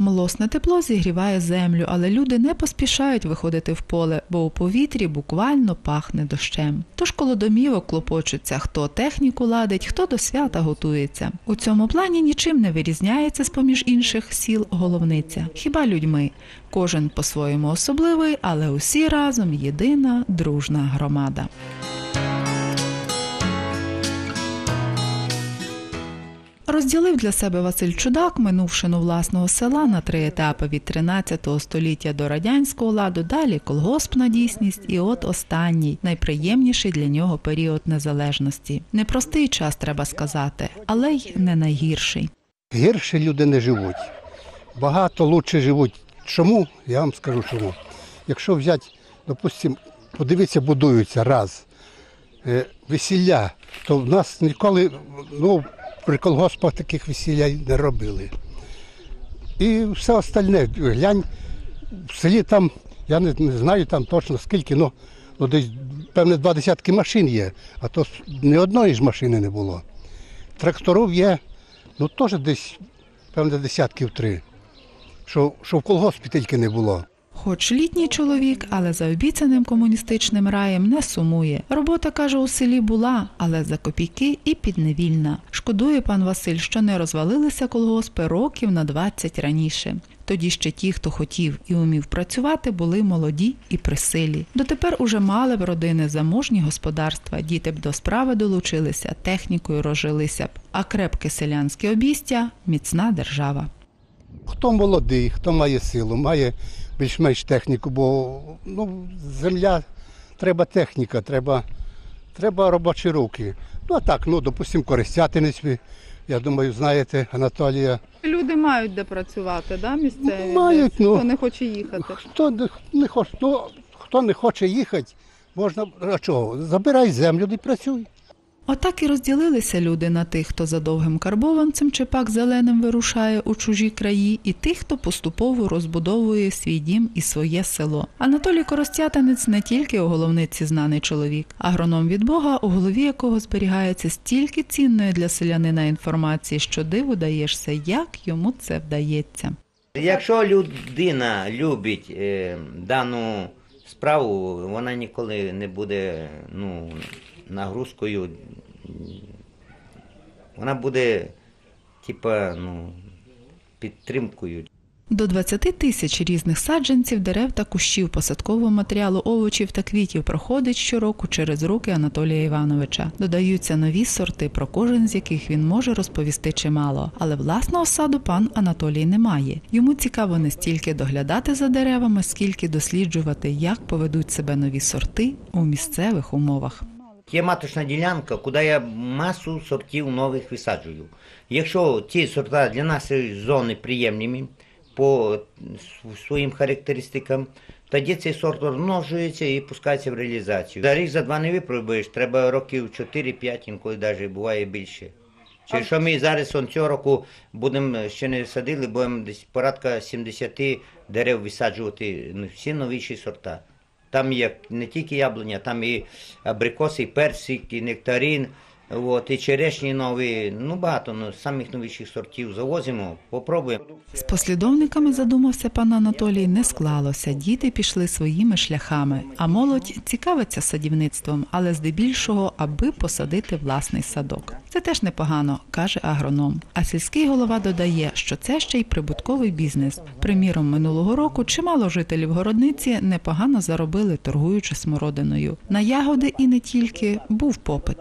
Млосне тепло зігріває землю, але люди не поспішають виходити в поле, бо у повітрі буквально пахне дощем. Тож коло домівок клопочуться, хто техніку ладить, хто до свята готується. У цьому плані нічим не вирізняється з поміж інших сіл головниця. Хіба людьми? Кожен по-своєму особливий, але усі разом єдина дружна громада. Розділив для себе Василь Чудак минувшину власного села на три етапи від 13 століття до радянського ладу, далі колгоспна дійсність, і от останній, найприємніший для нього період незалежності. Непростий час, треба сказати, але й не найгірший. Гірше люди не живуть. Багато лучше живуть. Чому? Я вам скажу чому. Якщо взяти, допустимо, подивитися, будуються раз е, весілля, то в нас ніколи ну, при колгоспах таких весілля не робили. І все остальне, глянь, в селі там, я не, не знаю там точно скільки, ну, ну десь певне два десятки машин є, а то ні одної ж машини не було. Тракторів є, ну теж десь, певне, десятків три. Що, що в колгоспі тільки не було. Хоч літній чоловік, але за обіцяним комуністичним раєм не сумує. Робота каже у селі була, але за копійки і підневільна. Шкодує пан Василь, що не розвалилися колгоспи років на 20 раніше. Тоді ще ті, хто хотів і умів працювати, були молоді і при силі. Дотепер уже мали б родини заможні господарства, діти б до справи долучилися, технікою розжилися б. А крепке селянське обістя міцна держава. Хто молодий, хто має силу, має більш-менш техніку, бо ну, земля треба техніка, треба, треба робочі руки. Ну а так, ну, допустимо, користятинець, я думаю, знаєте, Анатолія. Люди мають де працювати, да, місцеві? Мають, ну. Хто не хоче їхати. Хто не, не хоче, ну, хто не хоче їхати, можна, а чого, забирай землю і працюй. Отак і розділилися люди на тих, хто за довгим карбованцем чи пак зеленим вирушає у чужі краї, і тих, хто поступово розбудовує свій дім і своє село. Анатолій Коростятинець не тільки у головниці знаний чоловік, агроном від Бога, у голові якого зберігається стільки цінної для селянина інформації, що диву даєшся, як йому це вдається. Якщо людина любить е, дану справу, вона ніколи не буде ну, нагрузкою. Вона буде, типа, ну, підтримкою. До 20 тисяч різних саджанців, дерев та кущів посадкового матеріалу, овочів та квітів проходить щороку через руки Анатолія Івановича. Додаються нові сорти, про кожен з яких він може розповісти чимало. Але власного саду пан Анатолій не має. Йому цікаво не стільки доглядати за деревами, скільки досліджувати, як поведуть себе нові сорти у місцевих умовах. Є маточна ділянка, куди я масу сортів нових висаджую. Якщо ці сорта для нашої зони приємними по своїм характеристикам, тоді цей сорт розмножується і пускається в реалізацію. За рік, за два не випробуєш, треба років 4-5, інколи навіть буває більше. Чи що ми зараз он, цього року будемо ще не садили, будемо десь порядка 70 дерев висаджувати, ну, всі новіші сорта. Там є не тільки яблуня, там і абрикоси, і персик, і нектарин, от, і черешні нові. Ну багато ну, самих новіших сортів завозимо, попробуємо. З послідовниками задумався пан Анатолій, не склалося. Діти пішли своїми шляхами, а молодь цікавиться садівництвом, але здебільшого, аби посадити власний садок. Це теж непогано, каже агроном. А сільський голова додає, що це ще й прибутковий бізнес. Приміром, минулого року чимало жителів городниці непогано заробили, торгуючи смородиною. На ягоди і не тільки був попит.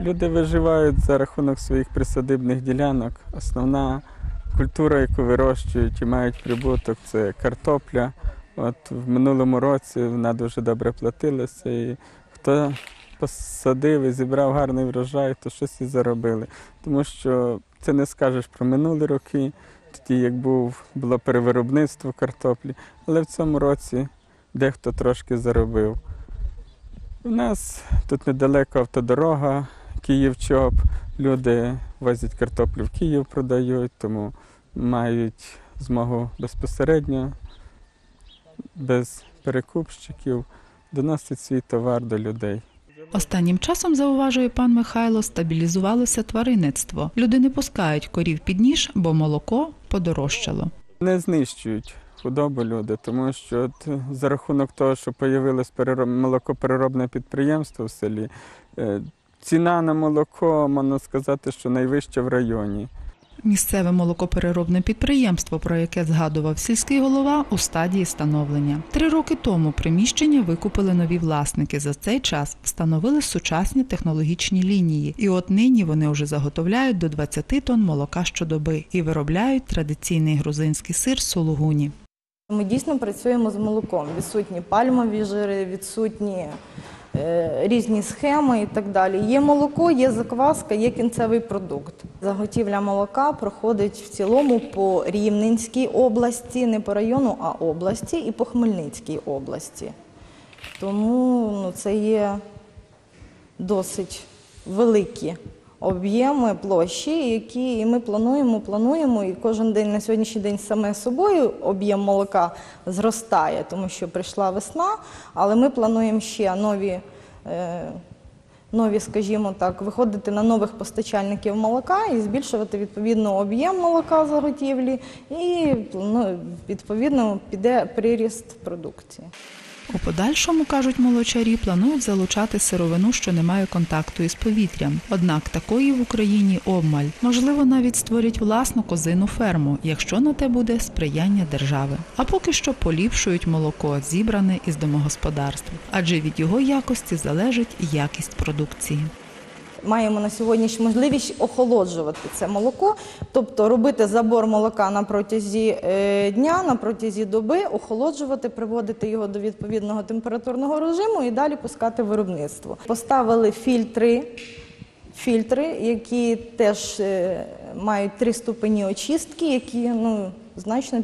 Люди виживають за рахунок своїх присадибних ділянок. Основна культура, яку вирощують і мають прибуток, це картопля. От в минулому році вона дуже добре платилася. І хто посадив і зібрав гарний врожай, то щось і заробили. Тому що це не скажеш про минулі роки, тоді як був було перевиробництво картоплі, але в цьому році дехто трошки заробив. У нас тут недалеко автодорога, Київ-Чоп. Люди возять картоплю в Київ, продають, тому мають змогу безпосередньо, без перекупщиків, доносити свій товар до людей. Останнім часом, зауважує пан Михайло, стабілізувалося тваринництво. Люди не пускають корів під ніж, бо молоко подорожчало. Не знищують худобу люди, тому що от за рахунок того, що перероб... молокопереробне підприємство в селі, е, ціна на молоко, можна сказати, що найвища в районі. Місцеве молокопереробне підприємство, про яке згадував сільський голова, у стадії становлення. Три роки тому приміщення викупили нові власники. За цей час встановили сучасні технологічні лінії, і от нині вони вже заготовляють до 20 тонн молока щодоби і виробляють традиційний грузинський сир сулугуні. Ми дійсно працюємо з молоком. Відсутні пальмові жири, відсутні різні схеми і так далі. Є молоко, є закваска, є кінцевий продукт. Заготівля молока проходить в цілому по Рівненській області, не по району, а області, і по Хмельницькій області. Тому ну, це є досить великі об'єми площі, які ми плануємо, плануємо, і кожен день на сьогоднішній день саме собою об'єм молока зростає, тому що прийшла весна, але ми плануємо ще нові. Е, Нові, скажімо так, виходити на нових постачальників молока і збільшувати відповідно об'єм молока заготівлі, і ну, відповідно піде приріст продукції. У подальшому, кажуть молочарі, планують залучати сировину, що не має контакту із повітрям. Однак такої в Україні обмаль. Можливо, навіть створять власну козину ферму, якщо на те буде сприяння держави. А поки що поліпшують молоко, зібране із домогосподарств, адже від його якості залежить якість продукції. Маємо на сьогодні можливість охолоджувати це молоко, тобто робити забор молока на протязі е, дня, на протязі доби, охолоджувати, приводити його до відповідного температурного режиму і далі пускати виробництво. Поставили фільтри, фільтри, які теж е, мають три ступені очистки, які ну, значно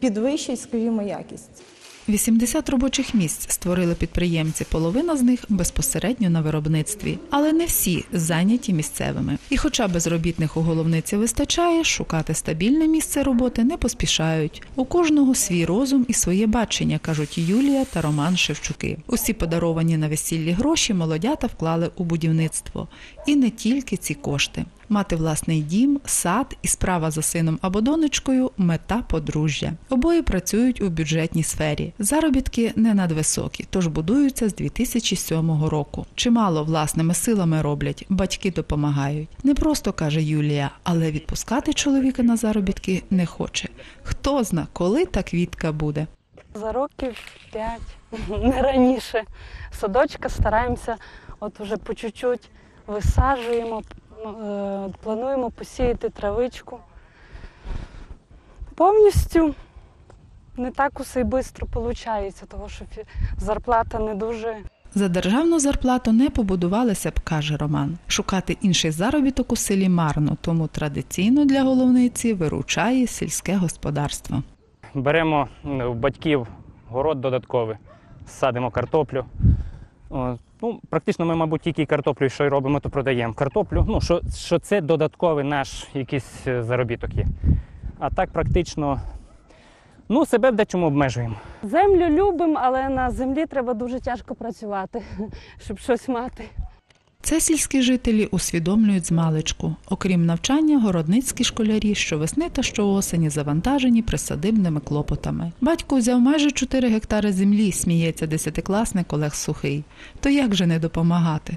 підвищують, скажімо, якість. 80 робочих місць створили підприємці, половина з них безпосередньо на виробництві, але не всі зайняті місцевими. І хоча безробітних у головниці вистачає, шукати стабільне місце роботи не поспішають. У кожного свій розум і своє бачення, кажуть Юлія та Роман Шевчуки. Усі подаровані на весіллі гроші молодята вклали у будівництво. І не тільки ці кошти. Мати власний дім, сад і справа за сином або донечкою мета подружжя. Обоє працюють у бюджетній сфері. Заробітки не надвисокі, тож будуються з 2007 року. Чимало власними силами роблять, батьки допомагають. Не просто каже Юлія, але відпускати чоловіка на заробітки не хоче. Хто зна, коли та квітка буде. За років п'ять, не раніше. Садочка стараємося, от уже по чуть-чуть висаджуємо, плануємо посіяти травичку. Повністю не так усе й швидко виходить, тому що зарплата не дуже За державну зарплату не побудувалися б, каже Роман. Шукати інший заробіток у селі марно, тому традиційно для головниці виручає сільське господарство. Беремо в батьків город додатковий, садимо картоплю. Ну, практично ми, мабуть, тільки картоплю, що й робимо, то продаємо. Картоплю, ну, що, що це додатковий наш якийсь е, заробіток є. А так практично ну, себе в дечому обмежуємо. землю любимо, але на землі треба дуже тяжко працювати, щоб щось мати. Це сільські жителі усвідомлюють змалечку. Окрім навчання, городницькі школярі щовесни та щоосені завантажені присадибними клопотами. Батько взяв майже 4 гектари землі, сміється десятикласник Олег Сухий. То як же не допомагати?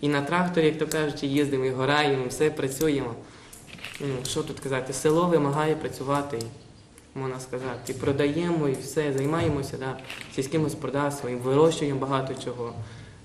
І на тракторі, як то кажуть, їздимо, і гораємо, все працюємо. Ну, що тут казати, село вимагає працювати, можна сказати. І продаємо, і все, займаємося да, сільським господарством, і вирощуємо багато чого.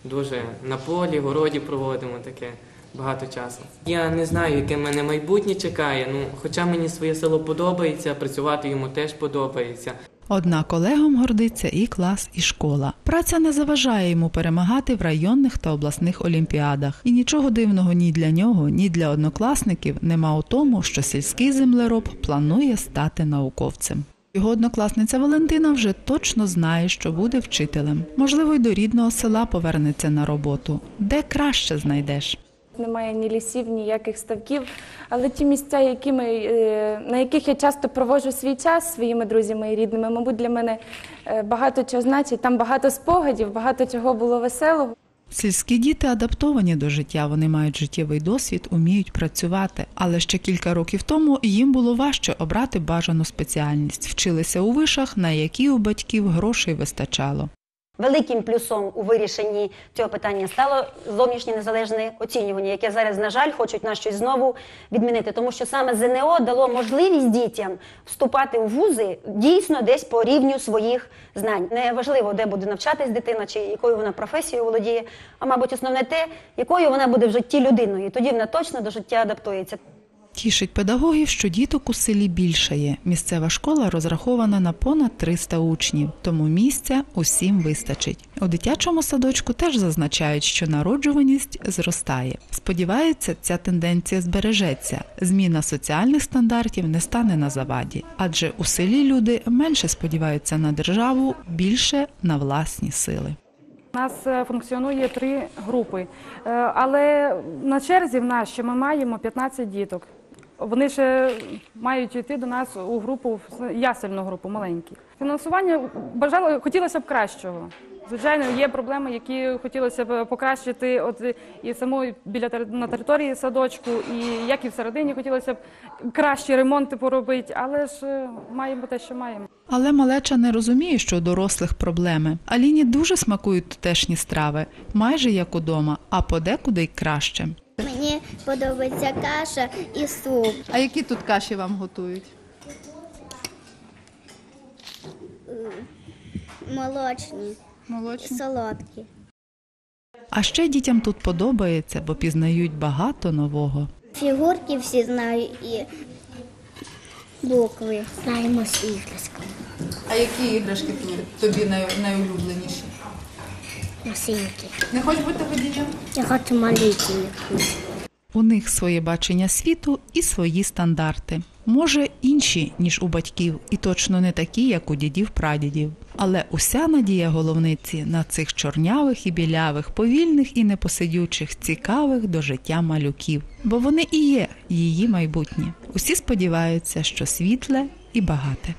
Дуже на полі, городі проводимо таке багато часу. Я не знаю, яке мене майбутнє чекає. Ну, хоча мені своє село подобається, працювати йому теж подобається. Однак Олегом гордиться і клас, і школа. Праця не заважає йому перемагати в районних та обласних олімпіадах. І нічого дивного ні для нього, ні для однокласників нема у тому, що сільський землероб планує стати науковцем. Його однокласниця Валентина вже точно знає, що буде вчителем. Можливо, й до рідного села повернеться на роботу. Де краще знайдеш? Немає ні лісів, ніяких ставків. Але ті місця, які ми, е, на яких я часто проводжу свій час своїми друзями і рідними, мабуть, для мене е, багато чого значить. Там багато спогадів, багато чого було веселого. Сільські діти адаптовані до життя, вони мають життєвий досвід, уміють працювати. Але ще кілька років тому їм було важче обрати бажану спеціальність. Вчилися у вишах, на які у батьків грошей вистачало. Великим плюсом у вирішенні цього питання стало зовнішнє незалежне оцінювання, яке зараз, на жаль, хочуть нас щось знову відмінити, тому що саме ЗНО дало можливість дітям вступати у вузи дійсно десь по рівню своїх знань. Не важливо, де буде навчатись дитина, чи якою вона професією володіє, а мабуть, основне те, якою вона буде в житті людиною. Тоді вона точно до життя адаптується. Тішить педагогів, що діток у селі більше є. Місцева школа розрахована на понад 300 учнів, тому місця усім вистачить. У дитячому садочку теж зазначають, що народжуваність зростає. Сподіваються, ця тенденція збережеться. Зміна соціальних стандартів не стане на заваді, адже у селі люди менше сподіваються на державу, більше на власні сили. У нас е, функціонує три групи, Е, але на черзі в нас ще ми маємо 15 діток. Вони ще мають йти до нас у групу, ясельну групу, маленькі. Фінансування бажало, хотілося б кращого. Звичайно, є проблеми, які хотілося б покращити от і самої біля на території садочку, і як і всередині хотілося б кращі ремонти поробити, але ж е, маємо те, що маємо. Але малеча не розуміє, що у дорослих проблеми. Аліні дуже смакують тутешні страви, майже як удома, а подекуди й краще. Подобається каша і суп. А які тут каші вам готують? Молочні, Молочні. солодкі. А ще дітям тут подобається, бо пізнають багато нового. Фігурки всі знаю і букви. Знаємо з іграшками. А які іграшки тобі найулюбленіші? Машинки. Не хочеш бути водієм? Я хочу малюки. У них своє бачення світу і свої стандарти. Може, інші, ніж у батьків, і точно не такі, як у дідів-прадідів. Але уся надія головниці на цих чорнявих і білявих, повільних і непосидючих, цікавих до життя малюків. Бо вони і є її майбутнє. Усі сподіваються, що світле і багате.